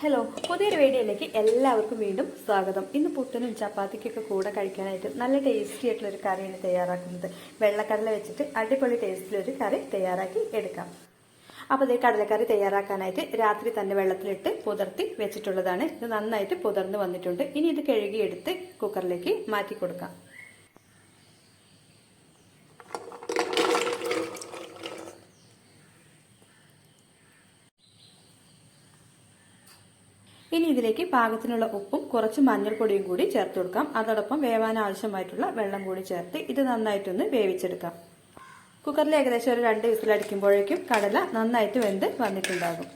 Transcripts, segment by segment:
Hello പുതിയൊരു വീഡിയോയിലേക്ക് എല്ലാവർക്കും വീണ്ടും സ്വാഗതം. ഇന്ന് പുട്ടിനും ചപ്പാത്തിക്കൊക്കെ കൂടെ കഴിക്കാനായിട്ട് നല്ല ടേസ്റ്റി ആയിട്ടുള്ള ഒരു കറിയാണ് തയ്യാറാക്കുന്നത്. വെള്ളക്കടല വെച്ചിട്ട് അടിപൊളി ടേസ്റ്റിലൊരു കറി തയ്യാറാക്കി എടുക്കാം. അപ്പോൾ ഇതേ കടലക്കറി തയ്യാറാക്കാനായിട്ട് രാത്രി തന്നെ വെള്ളത്തിലിട്ട് പുതർത്തി വെച്ചിട്ടുള്ളതാണ്. ഇത് നന്നായിട്ട് പുതർന്ന് വന്നിട്ടുണ്ട്. ഇനി ഇത് കഴുകിയെടുത്ത് കുക്കറിലേക്ക് മാറ്റി കൊടുക്കാം ഇനി ഇതിലേക്ക് പാകത്തിനുള്ള ഉപ്പും കുറച്ച് മഞ്ഞൾപ്പൊടിയും കൂടി ചേർത്ത് കൊടുക്കാം. അതോടൊപ്പം വേവാൻ ആവശ്യമായിട്ടുള്ള വെള്ളം കൂടി ചേർത്ത് ഇത് നന്നായിട്ടൊന്ന് വേവിച്ചെടുക്കാം. കുക്കറിൽ ഏകദേശം ഒരു രണ്ട് വിസിലടിക്കുമ്പോഴേക്കും കടല നന്നായിട്ട് വെന്ത് വന്നിട്ടുണ്ടാകും.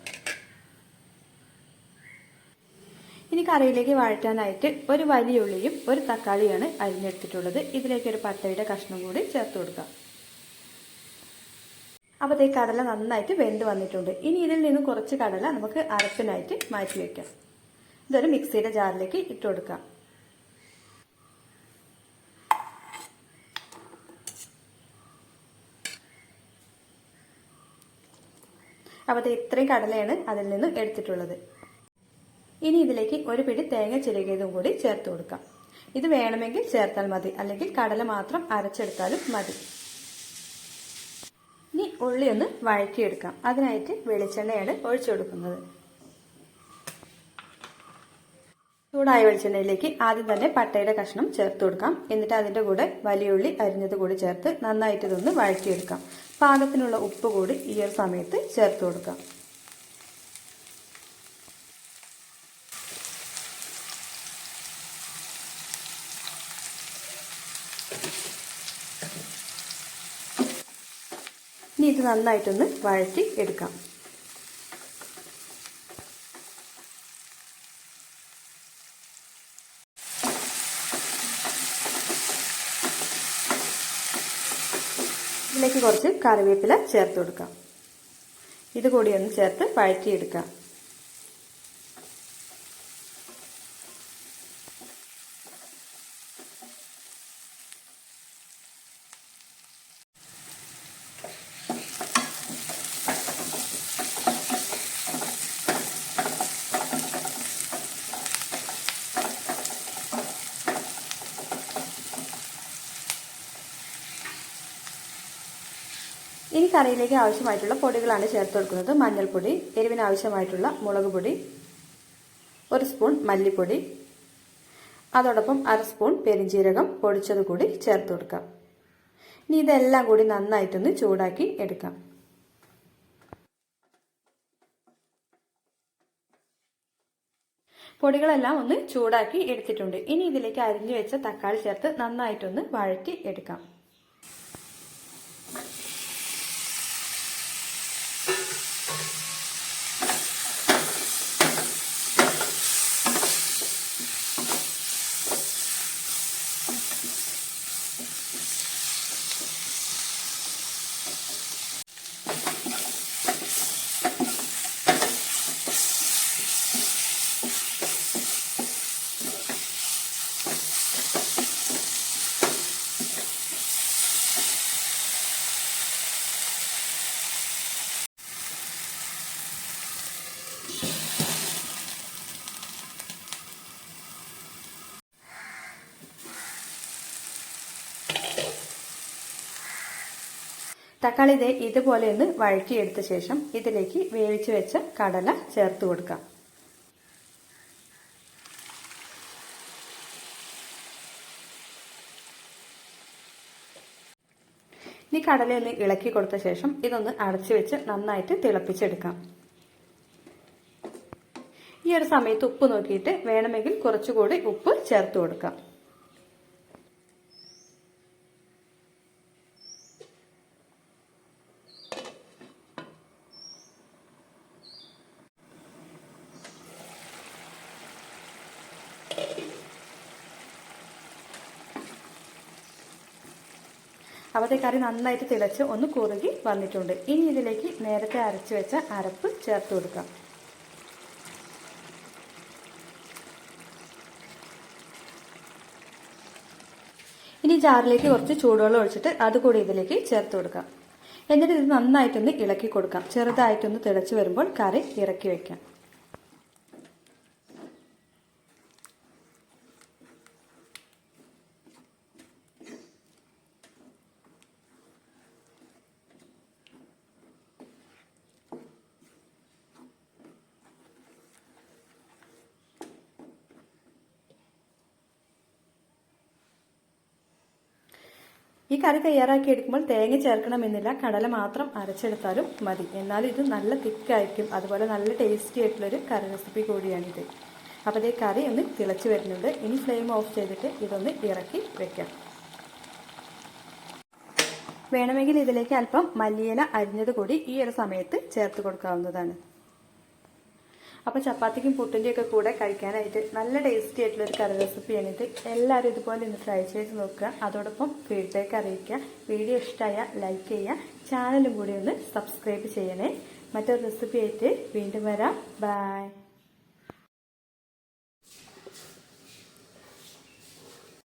ഇനി കറിയിലേക്ക് വഴറ്റാനായിട്ട് ഒരു വലിയ ഉള്ളിയും ഒരു തക്കാളിയാണ് അരിഞ്ഞെടുത്തിട്ടുള്ളത്. ഇതിലേക്ക് ഒരു പട്ടയുടെ കഷ്ണം കൂടി ചേർത്ത് കൊടുക്കാം. അപ്പോൾ ഈ കടല നന്നായിട്ട് വെന്ത് വന്നിട്ടുണ്ട്. ഇനി ഇതിൽ നിന്ന് കുറച്ച് കടല നമുക്ക് അരപ്പിനായിട്ട് മാറ്റി വയ്ക്കാം ഇതൊരു മിക്സിയുടെ ജാറിലേക്ക് ഇട്ട് കൊടുക്കാം അപ്പോൾ ഇത്രയും കടലയാണ് അതിൽ നിന്ന് എടുത്തിട്ടുള്ളത്. ഇനി ഇതിലേക്ക് ഒരു പിടി തേങ്ങ ചിരകിയതും കൂടി ചേർത്ത് കൊടുക്കാം. ഇത് വേണമെങ്കിൽ ചേർത്താൽ മതി. അല്ലെങ്കിൽ കടല മാത്രം അരച്ചെടുത്താലും മതി. ഇനി ഉള്ളി ഒന്ന് വഴറ്റിയെടുക്കാം. അതിനായിട്ട് വെളിച്ചെണ്ണയാണ് ഒഴിച്ചു കൊടുക്കുന്നത്. ചൂടായ വെളിച്ചെണ്ണയിലേക്ക് ആദ്യം തന്നെ പട്ടയുടെ കഷ്ണം ചേർത്ത് കൊടുക്കാം. എന്നിട്ട് അതിന്റെ കൂടെ വലിയ ഉള്ളി അരിഞ്ഞത് കൂടി ചേർത്ത് നന്നായിട്ട് ഇതൊന്ന് വഴറ്റിയെടുക്കാം. പാകത്തിനുള്ള ഉപ്പ് കൂടി ഈ ഒരു സമയത്ത് ചേർത്ത് കൊടുക്കാം. ഇനി ഇത് നന്നായിട്ടൊന്ന് വഴറ്റി എടുക്കാം. ഇതിലേക്ക് കുറച്ച് കറിവേപ്പില ചേർത്ത് കൊടുക്കാം. ഇത് കൂടി ഒന്ന് ചേർത്ത് വഴറ്റിയെടുക്കാം. ഇനി കറിയിലേക്ക് ആവശ്യമായിട്ടുള്ള പൊടികളാണ് ചേർത്ത് കൊടുക്കുന്നത്. മഞ്ഞൾപ്പൊടി എരിവിന് ആവശ്യമായിട്ടുള്ള മുളക് പൊടി ഒരു സ്പൂൺ മല്ലിപ്പൊടി അതോടൊപ്പം അര സ്പൂൺ പെരിഞ്ജീരകം പൊടിച്ചത് കൂടി ചേർത്ത് കൊടുക്കാം. ഇനി ഇതെല്ലാം കൂടി നന്നായിട്ടൊന്ന് ചൂടാക്കി എടുക്കാം. പൊടികളെല്ലാം ഒന്ന് ചൂടാക്കി എടുത്തിട്ടുണ്ട്. ഇനി ഇതിലേക്ക് അരിഞ്ഞു വെച്ച തക്കാളി ചേർത്ത് നന്നായിട്ടൊന്ന് വഴറ്റി എടുക്കാം. തക്കാളി ഇതേ ഇതുപോലെ ഒന്ന് വഴറ്റിയെടുത്ത ശേഷം ഇതിലേക്ക് വേവിച്ച് വെച്ച കടല ചേർത്ത് കൊടുക്കാം. ഇനി കടലയൊന്ന് ഇളക്കി കൊടുത്ത ശേഷം ഇതൊന്ന് അടച്ചു വെച്ച് നന്നായിട്ട് തിളപ്പിച്ചെടുക്കാം. ഈ ഒരു സമയത്ത് ഉപ്പ് നോക്കിയിട്ട് വേണമെങ്കിൽ കുറച്ചുകൂടി ഉപ്പ് ചേർത്ത് കൊടുക്കാം. അവത്തെ കറി നന്നായിട്ട് തിളച്ച് ഒന്ന് കുറുകി വന്നിട്ടുണ്ട്. ഇനി ഇതിലേക്ക് നേരത്തെ അരച്ചു വെച്ച അരപ്പ് ചേർത്ത് കൊടുക്കാം. ഇനി ജാറിലേക്ക് കുറച്ച് ചൂടുവെള്ളം ഒഴിച്ചിട്ട് അതുകൂടി ഇതിലേക്ക് ചേർത്ത് കൊടുക്കാം. എന്നിട്ട് ഇത് നന്നായിട്ടൊന്ന് ഇളക്കി കൊടുക്കാം. ചെറുതായിട്ടൊന്ന് തിളച്ച് വരുമ്പോൾ കറി ഇറക്കി വെക്കാം. ഈ കറി തയ്യാറാക്കി എടുക്കുമ്പോൾ തേങ്ങ ചേർക്കണമെന്നില്ല. കടല മാത്രം അരച്ചെടുത്താലും മതി. എന്നാൽ ഇത് നല്ല തിക്കായിരിക്കും. അതുപോലെ നല്ല ടേസ്റ്റി ആയിട്ടുള്ളൊരു കറി റെസിപ്പി കൂടിയാണിത്. അപ്പോൾ ഈ കറി ഒന്ന് തിളച്ച് വരുന്നുണ്ട്. ഇനി ഫ്ലെയിം ഓഫ് ചെയ്തിട്ട് ഇതൊന്ന് ഇറക്കി വെക്കാം. വേണമെങ്കിൽ ഇതിലേക്ക് അല്പം മല്ലിയില അരിഞ്ഞത് കൂടി ഈ ഒരു സമയത്ത് ചേർത്ത് കൊടുക്കാവുന്നതാണ്. അപ്പോൾ ചപ്പാത്തിക്കും പുട്ടിന്റെയൊക്കെ കൂടെ കഴിക്കാനായിട്ട് നല്ല ടേസ്റ്റി ആയിട്ടുള്ള ഒരു കറി ഇത്. എല്ലാവരും ഇതുപോലെ ഒന്ന് ട്രൈ ചെയ്ത് നോക്കുക. അതോടൊപ്പം ഫീഡ്ബാക്ക് അറിയിക്കുക. വീഡിയോ ഇഷ്ടമായ ലൈക്ക് ചെയ്യുക. ചാനലും കൂടി ഒന്ന് സബ്സ്ക്രൈബ് ചെയ്യണേ. മറ്റൊരു റെസിപ്പി ആയിട്ട് വീണ്ടും വരാം. ബൈ